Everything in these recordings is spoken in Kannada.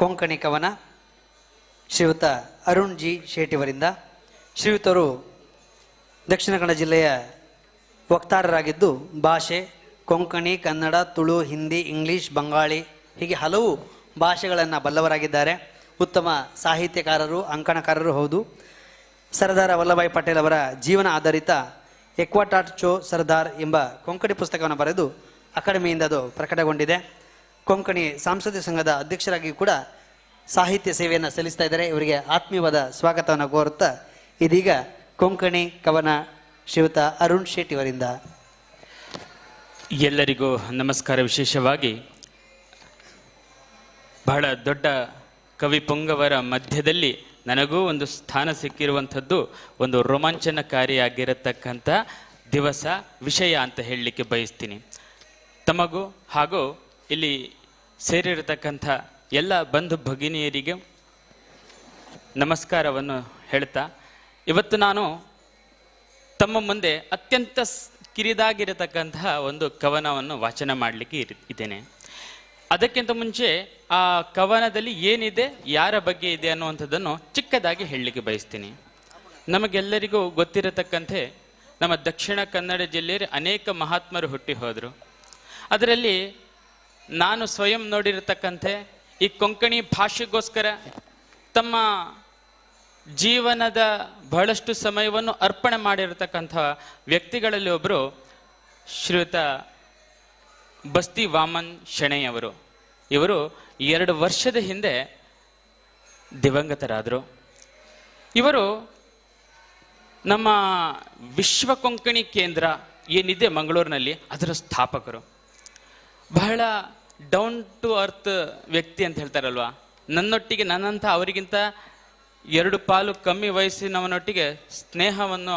ಕೊಂಕಣಿ ಕವನ ಶ್ರೀಯುತ ಅರುಣ್ ಜಿ ಶೇಟಿಯವರಿಂದ ಶ್ರೀಯುತರು ದಕ್ಷಿಣ ಕನ್ನಡ ಜಿಲ್ಲೆಯ ವಕ್ತಾರರಾಗಿದ್ದು, ಭಾಷೆ, ಕೊಂಕಣಿ, ಕನ್ನಡ, ತುಳು, ಹಿಂದಿ, ಇಂಗ್ಲಿಷ್, ಬಂಗಾಳಿ, ಹೀಗೆ ಹಲವು ಭಾಷೆಗಳನ್ನು ಬಲ್ಲವರಾಗಿದ್ದಾರೆ. ಉತ್ತಮ ಸಾಹಿತ್ಯಕಾರರು, ಅಂಕಣಕಾರರು ಹೌದು. ಸರ್ದಾರ್ ವಲ್ಲಭಾಯ್ ಪಟೇಲ್ ಅವರ ಜೀವನ ಆಧಾರಿತ ಎಕ್ವಾಟಾಟ್ ಚೋ ಸರ್ದಾರ್ ಎಂಬ ಕೊಂಕಣಿ ಪುಸ್ತಕವನ್ನು ಬರೆದು ಅಕಾಡೆಮಿಯಿಂದ ಅದು ಪ್ರಕಟಗೊಂಡಿದೆ. ಕೊಂಕಣಿ ಸಾಂಸ್ಕೃತಿಕ ಸಂಘದ ಅಧ್ಯಕ್ಷರಾಗಿ ಕೂಡ ಸಾಹಿತ್ಯ ಸೇವೆಯನ್ನು ಸಲ್ಲಿಸ್ತಾ ಇದ್ದಾರೆ. ಇವರಿಗೆ ಆತ್ಮೀಯವಾದ ಸ್ವಾಗತವನ್ನು ಕೋರುತ್ತಾ ಇದೀಗ ಕೊಂಕಣಿ ಕವನ ಶ್ರೀಯುತ ಅರುಣ್ ಶೆಟ್ಟಿ ಅವರಿಂದ. ಎಲ್ಲರಿಗೂ ನಮಸ್ಕಾರ. ವಿಶೇಷವಾಗಿ ಬಹಳ ದೊಡ್ಡ ಕವಿ ಪುಂಗವರ ಮಧ್ಯದಲ್ಲಿ ನನಗೂ ಒಂದು ಸ್ಥಾನ ಸಿಕ್ಕಿರುವಂಥದ್ದು ಒಂದು ರೋಮಾಂಚನಕಾರಿಯಾಗಿರತಕ್ಕಂಥ ದಿವಸ ವಿಷಯ ಅಂತ ಹೇಳಲಿಕ್ಕೆ ಬಯಸ್ತೀನಿ. ತಮಗೂ ಹಾಗೂ ಇಲ್ಲಿ ಸೇರಿರತಕ್ಕಂಥ ಎಲ್ಲ ಬಂಧು ಭಗಿನಿಯರಿಗೆ ನಮಸ್ಕಾರವನ್ನು ಹೇಳ್ತಾ, ಇವತ್ತು ನಾನು ತಮ್ಮ ಮುಂದೆ ಅತ್ಯಂತ ಕಿರಿದಾಗಿರತಕ್ಕಂತಹ ಒಂದು ಕವನವನ್ನು ವಾಚನ ಮಾಡಲಿಕ್ಕೆ ಇರ್- ಇದ್ದೇನೆ. ಅದಕ್ಕಿಂತ ಮುಂಚೆ ಆ ಕವನದಲ್ಲಿ ಏನಿದೆ, ಯಾರ ಬಗ್ಗೆ ಇದೆ ಅನ್ನುವಂಥದ್ದನ್ನು ಚಿಕ್ಕದಾಗಿ ಹೇಳಲಿಕ್ಕೆ ಬಯಸ್ತೀನಿ. ನಮಗೆಲ್ಲರಿಗೂ ಗೊತ್ತಿರತಕ್ಕಂತೆ ನಮ್ಮ ದಕ್ಷಿಣ ಕನ್ನಡ ಜಿಲ್ಲೆಯಲ್ಲಿ ಅನೇಕ ಮಹಾತ್ಮರು ಹುಟ್ಟಿ ಹೋದರು. ಅದರಲ್ಲಿ ನಾನು ಸ್ವಯಂ ನೋಡಿರತಕ್ಕಂತೆ ಈ ಕೊಂಕಣಿ ಭಾಷೆಗೋಸ್ಕರ ತಮ್ಮ ಜೀವನದ ಬಹಳಷ್ಟು ಸಮಯವನ್ನು ಅರ್ಪಣೆ ಮಾಡಿರತಕ್ಕಂಥ ವ್ಯಕ್ತಿಗಳಲ್ಲಿ ಒಬ್ಬರು ಶ್ರೀಯುತ ಬಸ್ತಿ ವಾಮನ್ ಶೆಣೈ ಅವರು ಇವರು ಎರಡು ವರ್ಷದ ಹಿಂದೆ ದಿವಂಗತರಾದರು. ಇವರು ನಮ್ಮ ವಿಶ್ವ ಕೊಂಕಣಿ ಕೇಂದ್ರ ಏನಿದೆ ಮಂಗಳೂರಿನಲ್ಲಿ ಅದರ ಸ್ಥಾಪಕರು. ಬಹಳ ಡೌನ್ ಟು ಅರ್ತ್ ವ್ಯಕ್ತಿ ಅಂತ ಹೇಳ್ತಾರಲ್ವಾ? ನನ್ನೊಟ್ಟಿಗೆ ನನ್ನಂಥ ಅವರಿಗಿಂತ ಎರಡು ಪಾಲು ಕಮ್ಮಿ ವಯಸ್ಸಿನವನೊಟ್ಟಿಗೆ ಸ್ನೇಹವನ್ನು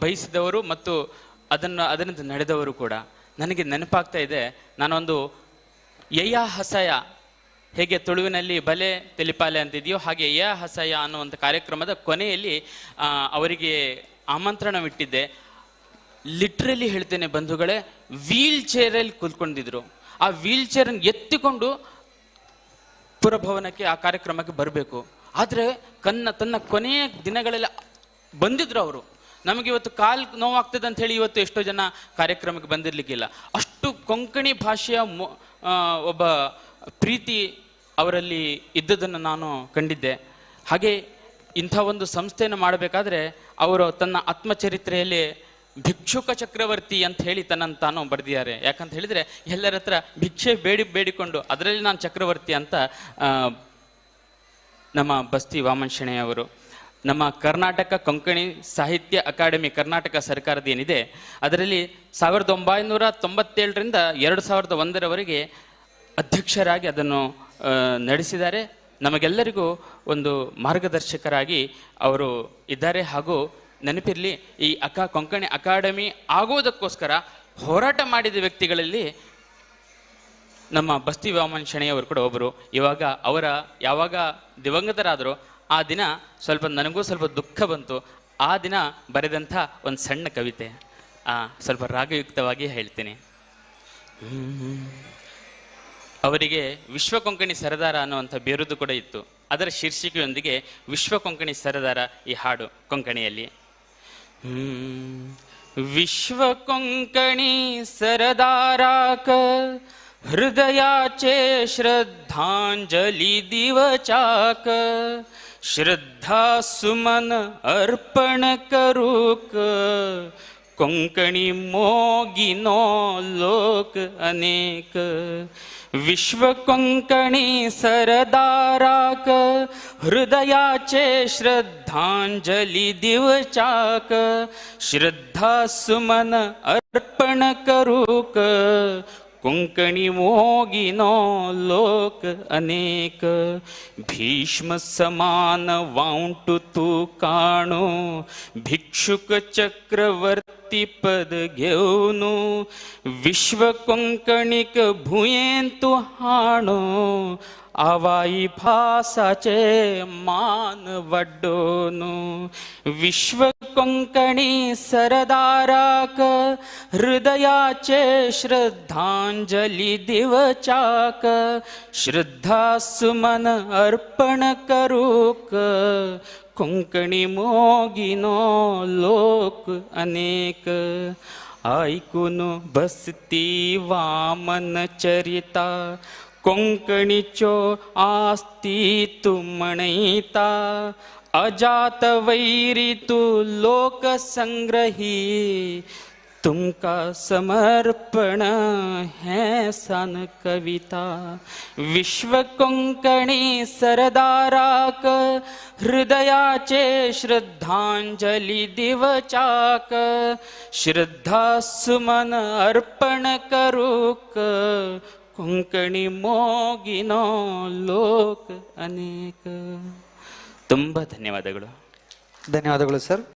ಬಯಸಿದವರು ಮತ್ತು ಅದನ್ನು, ಅದರಿಂದ ನಡೆದವರು ಕೂಡ. ನನಗೆ ನೆನಪಾಗ್ತಾ ಇದೆ, ನಾನೊಂದು ಯಯ್ಯ ಹಸಯ ಹೇಗೆ ತುಳುವಿನಲ್ಲಿ ಬಲೆ ತೆಲಿಪಾಲೆ ಅಂತಿದೆಯೋ ಹಾಗೆ ಯಯ್ಯ ಹಸಯ ಅನ್ನುವಂಥ ಕಾರ್ಯಕ್ರಮದ ಕೊನೆಯಲ್ಲಿ ಅವರಿಗೆ ಆಮಂತ್ರಣವಿಟ್ಟಿದ್ದೆ. ಲಿಟ್ರಲಿ ಹೇಳ್ತೇನೆ ಬಂಧುಗಳೇ, ವೀಲ್ ಚೇರಲ್ಲಿ ಕೂತ್ಕೊಂಡಿದ್ರು. ಆ ವೀಲ್ ಚೇರನ್ನು ಎತ್ತಿಕೊಂಡು ಪುರಭವನಕ್ಕೆ ಆ ಕಾರ್ಯಕ್ರಮಕ್ಕೆ ಬರಬೇಕು. ಆದರೆ ಕನ್ನ ತನ್ನ ಕೊನೆಯ ದಿನಗಳಲ್ಲಿ ಬಂದಿದ್ರು ಅವರು. ನಮಗೆ ಇವತ್ತು ಕಾಲ್ ನೋವಾಗ್ತದೆ ಅಂತ ಹೇಳಿ ಇವತ್ತು ಎಷ್ಟೋ ಜನ ಕಾರ್ಯಕ್ರಮಕ್ಕೆ ಬಂದಿರಲಿಕ್ಕಿಲ್ಲ. ಅಷ್ಟು ಕೊಂಕಣಿ ಭಾಷೆಯ ಒಬ್ಬ ಪ್ರೀತಿ ಅವರಲ್ಲಿ ಇದ್ದದನ್ನು ನಾನು ಕಂಡಿದ್ದೆ. ಹಾಗೆ ಇಂಥ ಒಂದು ಸಂಸ್ಥೆಯನ್ನು ಮಾಡಬೇಕಾದ್ರೆ ಅವರು ತನ್ನ ಆತ್ಮಚರಿತ್ರೆಯಲ್ಲಿ ಭಿಕ್ಷುಕ ಚಕ್ರವರ್ತಿ ಅಂತ ಹೇಳಿ ತನ್ನನ್ನು ತಾನು ಬರೆದಿದ್ದಾರೆ. ಯಾಕಂತ ಹೇಳಿದರೆ ಎಲ್ಲರ ಹತ್ರ ಭಿಕ್ಷೆ ಬೇಡಿ ಬೇಡಿಕೊಂಡು ಅದರಲ್ಲಿ ನಾನು ಚಕ್ರವರ್ತಿ ಅಂತ ನಮ್ಮ ಬಸ್ತಿ ವಾಮನ್ ಶೆಣೆ ಅವರು. ನಮ್ಮ ಕರ್ನಾಟಕ ಕೊಂಕಣಿ ಸಾಹಿತ್ಯ ಅಕಾಡೆಮಿ ಕರ್ನಾಟಕ ಸರ್ಕಾರದ ಏನಿದೆ, ಅದರಲ್ಲಿ ಸಾವಿರದ ಒಂಬೈನೂರ ತೊಂಬತ್ತೇಳರಿಂದ ಎರಡು ಸಾವಿರದ ಒಂದರವರೆಗೆ ಅಧ್ಯಕ್ಷರಾಗಿ ಅದನ್ನು ನಡೆಸಿದ್ದಾರೆ. ನಮಗೆಲ್ಲರಿಗೂ ಒಂದು ಮಾರ್ಗದರ್ಶಕರಾಗಿ ಅವರು ಇದ್ದಾರೆ. ಹಾಗೂ ನೆನಪಿರಲಿ, ಈ ಅಕ್ಕ ಕೊಂಕಣಿ ಅಕಾಡೆಮಿ ಆಗೋದಕ್ಕೋಸ್ಕರ ಹೋರಾಟ ಮಾಡಿದ ವ್ಯಕ್ತಿಗಳಲ್ಲಿ ನಮ್ಮ ಬಸ್ತಿ ವಾಮನ್ ಶಣೆಯವರು ಕೂಡ ಒಬ್ಬರು. ಇವಾಗ ಅವರ ಯಾವಾಗ ದಿವಂಗತರಾದರೂ, ಆ ದಿನ ಸ್ವಲ್ಪ ನನಗೂ ಸ್ವಲ್ಪ ದುಃಖ ಬಂತು. ಆ ದಿನ ಬರೆದಂಥ ಒಂದು ಸಣ್ಣ ಕವಿತೆ. ಸ್ವಲ್ಪ ರಾಗಯುಕ್ತವಾಗಿ ಹೇಳ್ತೀನಿ. ಅವರಿಗೆ ವಿಶ್ವ ಕೊಂಕಣಿ ಸರದಾರ ಅನ್ನುವಂಥ ಬಿರುದು ಕೂಡ ಇತ್ತು. ಅದರ ಶೀರ್ಷಿಕೆಯೊಂದಿಗೆ ವಿಶ್ವ ಕೊಂಕಣಿ ಸರದಾರ ಈ ಹಾಡು ಕೊಂಕಣಿಯಲ್ಲಿ. विश्व कोंकणी सरदाराक हृदयाचे श्रद्धांजली दिवचाक. श्रद्धा सुमन अर्पण करूक. कोंकणी मोगिनो लोक अनेक. विश्व कोंकणी सरदाराक, हृदयाचे श्रद्धांजली दिवचाक, श्रद्धा सुमन अर्पण करूक कोंकणी मोगिनो लोक अनेक, भीष्म समान वांटू तू काणू, भिक्षुक चक्रवर्ती पद घेऊन विश्व कोंकणीक भुयेंतू हाणो आवाई भासाचे मान वड्डोन. विश्व कोंकणी सरदाराक हृदयाचे श्रद्धांजली दिवचाक श्रद्धा सुमन अर्पण करूक कोंकणी मोगिनो लोक अनेक। ऐकून बसती वामन चरिता कोंकणीच्यो आस्ती तू म्हणयता अजात वैरी तू लोकसंग्रही तुमका समर्पण हे सान कविता विश्व कोंकणी सरदाराक हृदयाचे श्रद्धांजली दिवचाक श्रद्धा सुमन अर्पण करूक कोंकणी मोगिनो ಲೋಕ ಅನೇಕ ತುಂಬ ಧನ್ಯವಾದಗಳು ಧನ್ಯವಾದಗಳು ಸರ್